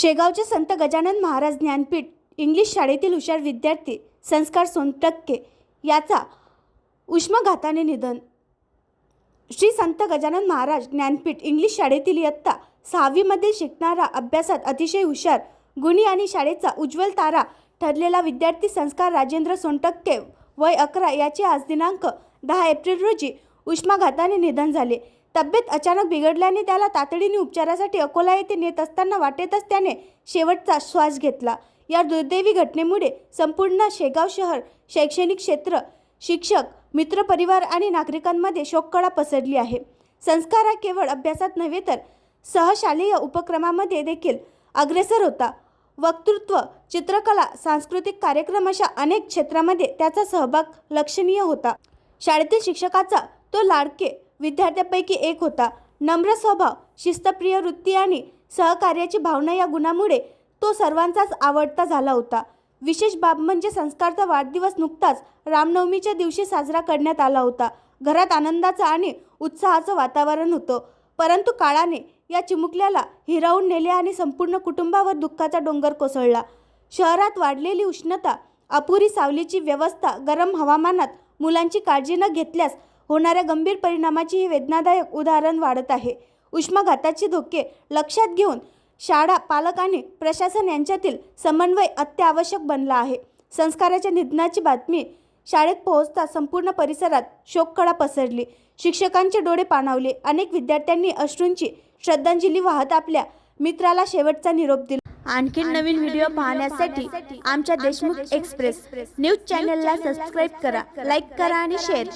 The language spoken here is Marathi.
शेगावचे संत गजानन महाराज ज्ञानपीठ इंग्लिश शाळेतील हुशार विद्यार्थी संस्कार सोनटक्के याचा उष्माघाताने निधन. श्री संत गजानन महाराज ज्ञानपीठ इंग्लिश शाळेतील इयत्ता सहावीमध्ये शिकणारा अभ्यासात अतिशय हुशार गुणी आणि शाळेचा उज्ज्वल तारा ठरलेला विद्यार्थी संस्कार राजेंद्र सोनटक्के वय अकरा याचे आज दिनांक दहा एप्रिल रोजी उष्माघाताने निधन झाले. तब्येत अचानक बिघडल्याने त्याला तातडीने उपचारासाठी अकोला येथे नेत असताना वाटेतच त्याने शेवटचा श्वास घेतला. या दुर्दैवी घटनेमुळे संपूर्ण शेगाव शहर शैक्षणिक क्षेत्र शिक्षक मित्रपरिवार आणि नागरिकांमध्ये शोककळा पसरली आहे. संस्कार हा केवळ अभ्यासात नव्हे तर सहशालेय उपक्रमामध्ये देखील अग्रेसर होता. वक्तृत्व चित्रकला सांस्कृतिक कार्यक्रम अशा अनेक क्षेत्रामध्ये त्याचा सहभाग लक्षणीय होता. शाळेतील शिक्षकाचा तो लाडके विद्यार्थ्यांपैकी एक होता. नम्र स्वभाव शिस्तप्रिय वृत्ती आणि सहकार्याची भावना या गुणामुळे तो सर्वांचाच आवडता झाला होता. विशेष बाब म्हणजे संस्कारचा वाढदिवस नुकताच रामनवमीच्या दिवशी साजरा करण्यात आला होता. घरात आनंदाचं आणि उत्साहाचं वातावरण होतं. परंतु काळाने या चिमुकल्याला हिरावून नेले आणि संपूर्ण कुटुंबावर दुःखाचा डोंगर कोसळला. शहरात वाढलेली उष्णता अपुरी सावलीची व्यवस्था गरम हवामानात मुलांची काळजी न घेतल्यास होणाऱ्या गंभीर परिणामाची हे वेदनादायक उदाहरण वाढत आहे. उष्माघाताचे धोके लक्षात घेऊन शाळा पालक आणि प्रशासन यांच्यातील समन्वय अत्यावश्यक बनला आहे. संस्काराच्या निधनाची बातमी शाळेत पोहोचता संपूर्ण परिसरात शोककळा पसरली. शिक्षकांचे डोळे पाणावले. अनेक विद्यार्थ्यांनी अश्रूंची श्रद्धांजली वाहत आपल्या मित्राला शेवटचा निरोप दिला. आणखी नवीन व्हिडिओ पाहण्यासाठी आमच्या देशमुख एक्सप्रेस न्यूज चॅनलला सबस्क्राईब करा लाईक करा आणि शेअर करा.